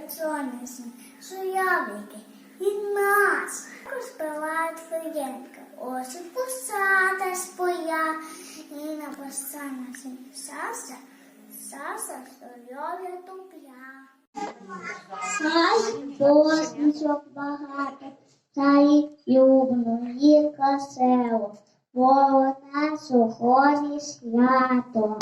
як сонячні, суявики від нас. Клієнтка, ось і посада споя, і на посаді саса, саса, соляє тупля. Сай посмішок багато, сай юбно і красиво, бо у нас сьогодні свято.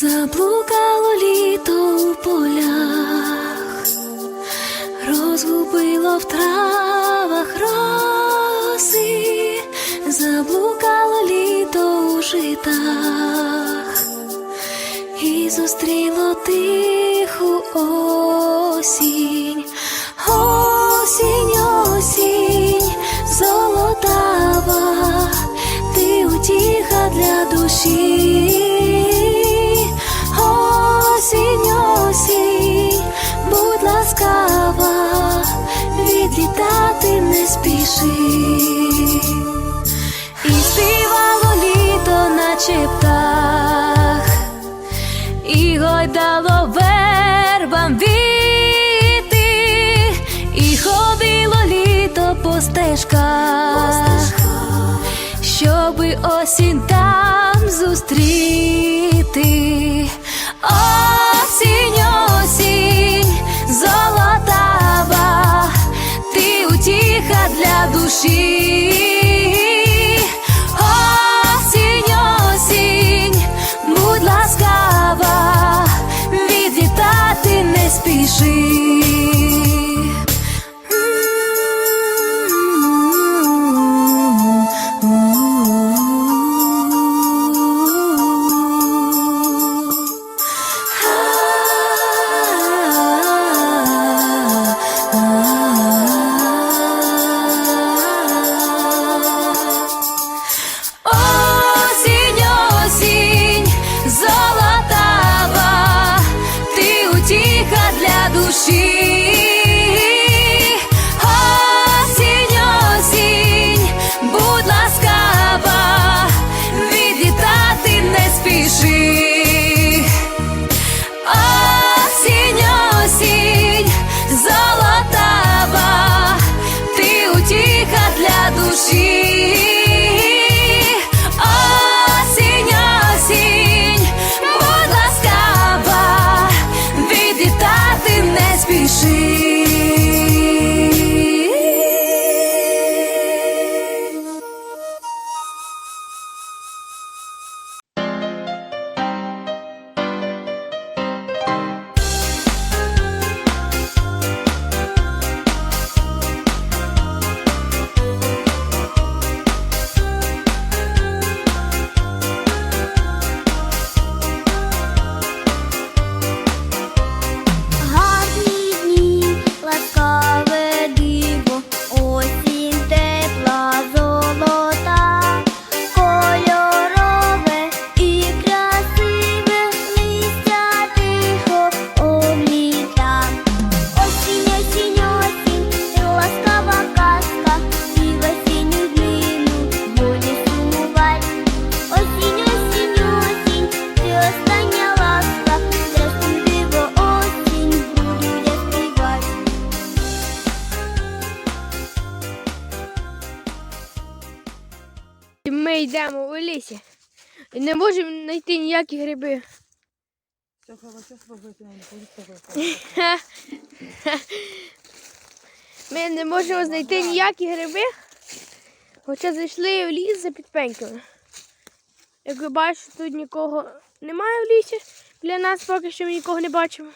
Заблукало літо у полях, розгубило в травах роси, заблукало літо у житах, і зустріло тиху осінь, осінь, осінь, золотава, ти утіха для душі. І гойдало вербам віти, і ходило літо по стежках, щоби осінь там зустріти. Осінь, осінь, золотава, ти утіха для душі. Ми йдемо у лісі і не можемо знайти ніякі гриби. Ми не можемо знайти ніякі гриби, хоча зайшли в ліс за підпеньками. Як ви бачите, тут нікого немає в лісі. Для нас поки що ми нікого не бачимо.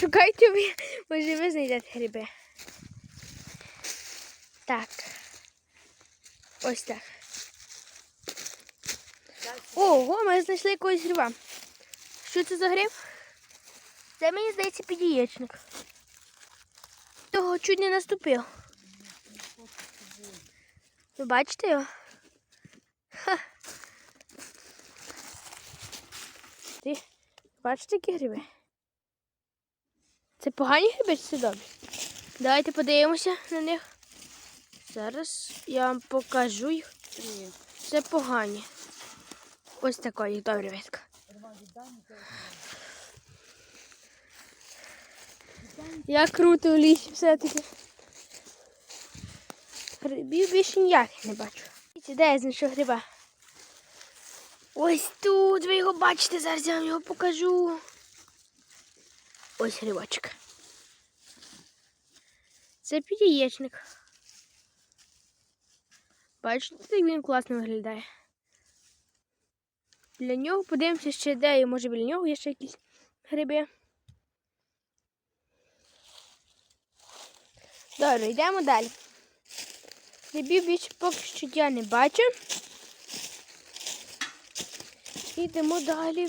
Шукайте ви, може ви знайдете гриби. Так. Ось так. Ого, ми знайшли якогось гриба. Що це за гриб? Це мені здається підієчник. Того чуть не наступив. Ви бачите його? Ха. Ти бачите, які гриби? Це погані гриби чи це добрі? Давайте подивимося на них. Зараз я вам покажу їх. Це погані. Ось такої добрі видка. Я круто в лісі все-таки. Грибів більше ніяких не бачу. Де я знайшов гриба? Ось тут, ви його бачите, зараз я вам його покажу. Ось грибочок. Це підієчник. Бачите, як він класно виглядає. Для нього подивимося ще де, і може біля нього є ще якісь гриби. Добре, йдемо далі. Грибів більше поки що я не бачу. Йдемо далі.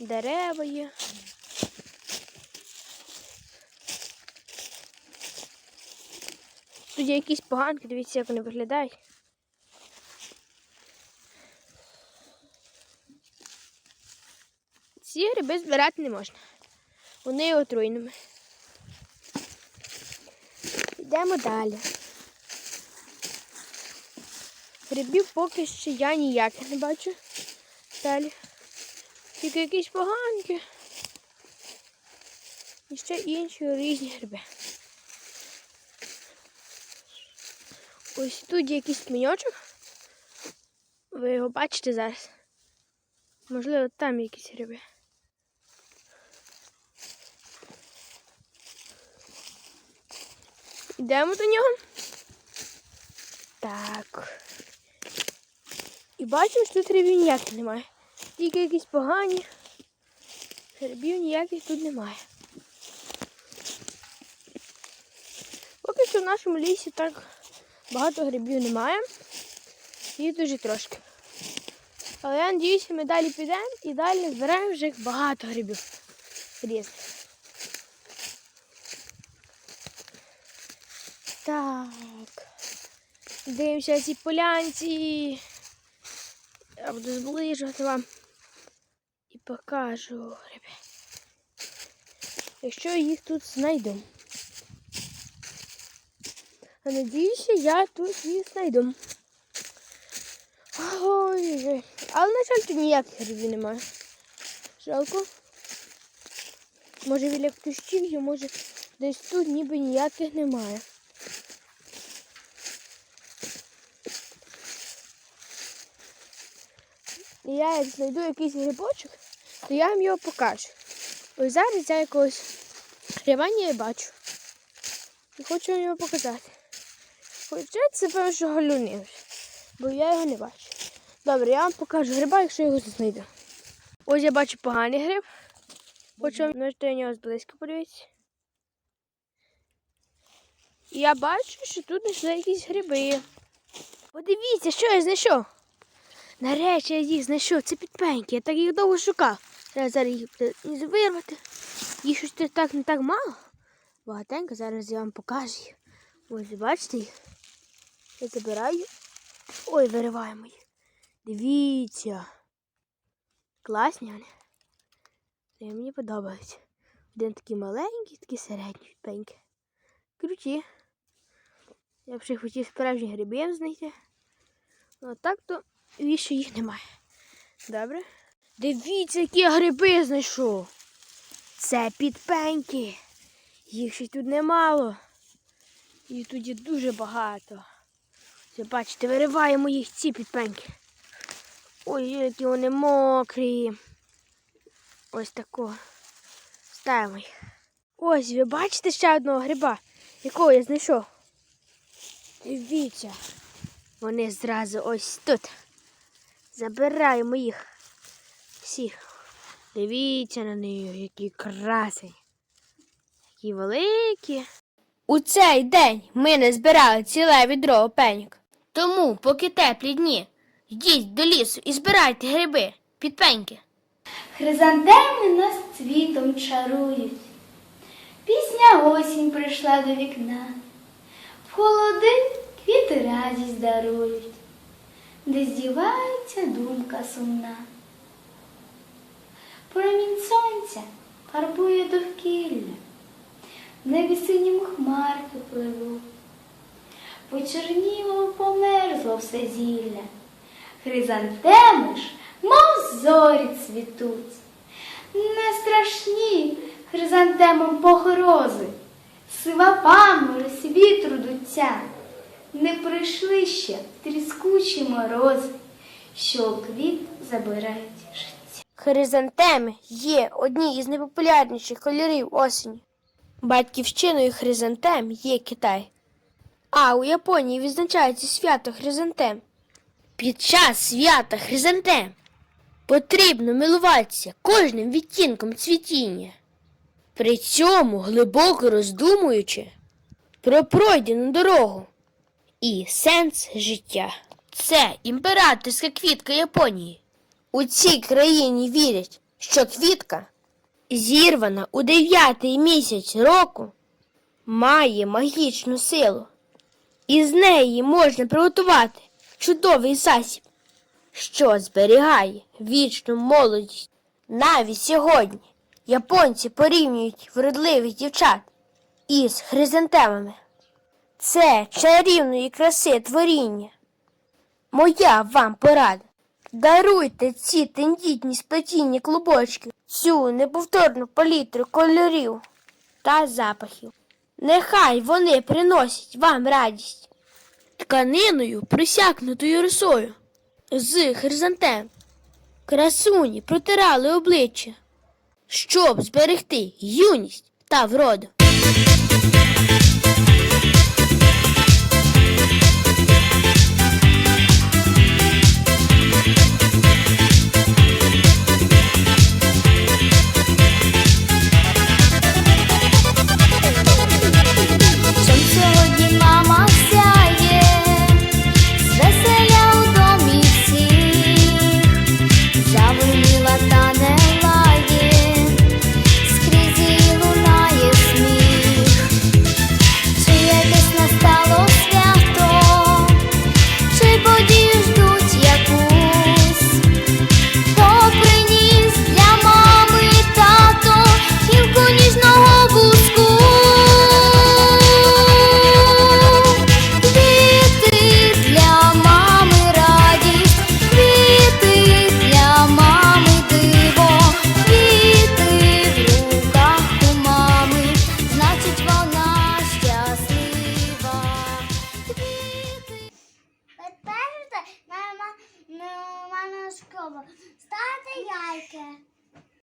Дерева є. Тут є якісь поганки, дивіться, як вони виглядають. Ці гриби збирати не можна. Вони отруйними. Йдемо далі. Грибів поки що я ніяких не бачу. Далі. Тільки якісь поганки. І ще інші різні гриби. Ось тут є якийсь пеньочок. Ви його бачите зараз. Можливо, там якісь гриби. Йдемо до нього. Так. І бачимо, що тут грибів ніяких немає. Тільки якісь погані. Грибів ніяких тут немає. Поки що в нашому лісі так багато грибів немає. Їх дуже трошки. Але я надіюся, ми далі підемо і далі збираємо вже багато грибів різних. Так. Дивимося ці полянці. Я буду зближувати вам і покажу гриби. Якщо їх тут знайду. А надіюся, я тут їх знайду. Ой, але на жаль, тут ніяких грибів немає. Жалко. Може біля кущів є, може десь тут ніби ніяких немає. І я як знайду якийсь грибочок, то я вам його покажу. Ось зараз я якогось гриба бачу. І хочу вам його показати. Хоча це певно, що галюни бо я його не бачу. Добре, я вам покажу гриба, якщо його знайду. Ось я бачу поганий гриб. Хочу вам можете нього зблизько подивитися. І я бачу, що тут знайшли якісь гриби. Подивіться, що я знайшов. Нарешті я їх знайшов. Це підпеньки. Я так їх довго шукав. Треба зараз їх вирвати. Їх щось так не так мало. Багатенько, зараз я вам покажу. Ось бачите їх. Я забираю. Ой, вириваємо їх. Дивіться. Класні вони. Це мені подобається. Один такий маленький, такий середній пеньки. Круті. Я б ще хотів справжні гриби знайти. Ну, а так то більше їх немає. Добре? Дивіться, які гриби знайшов. Це підпеньки. Їх ще тут немало. Їх тут є дуже багато. Це бачите, вириваємо їх ці підпеньки. Ой, які вони мокрі. Ось тако. Ставимо їх. Ось, ви бачите ще одного гриба, якого я знайшов. Дивіться. Вони зразу ось тут. Забираємо їх. Всіх. Дивіться на них, які красені. Які великі. У цей день ми не збирали ціле відро опеньок. Тому, поки теплі дні, йдіть до лісу і збирайте гриби, підпеньки. Хризантеми нас цвітом чарують. Пісня осінь прийшла до вікна. В холоди квіти радість дарують, де здівається думка сумна. Промінь сонця фарбує довкілля, в небі синім хмарки пливуть. Почерніло, померзло все зілля. Хризантеми ж, мов зорі цвітуть. Не страшні хризантемам погрози, сива паморозь вітру дуття. Не прийшли ще тріскучі морози, що квіт забирають життя. Хризантеми є одні із найпопулярніших кольорів осені. Батьківщиною хризантем є Китай. А у Японії відзначається свято хризантем. Під час свята хризантем потрібно милуватися кожним відтінком цвітіння, при цьому глибоко роздумуючи про пройдену дорогу і сенс життя. Це імператорська квітка Японії. У цій країні вірять, що квітка, зірвана у дев'ятий місяць року, має магічну силу, і з неї можна приготувати чудовий засіб, що зберігає вічну молодість. Навіть сьогодні японці порівнюють вродливих дівчат із хризантемами. Це чарівної краси творіння. Моя вам порада. Даруйте ці тендітні сплетінні клубочки, цю неповторну палітру кольорів та запахів. Нехай вони приносять вам радість. Тканиною, присякнутою рисою, з хризантем. Красуні протирали обличчя, щоб зберегти юність та вроду.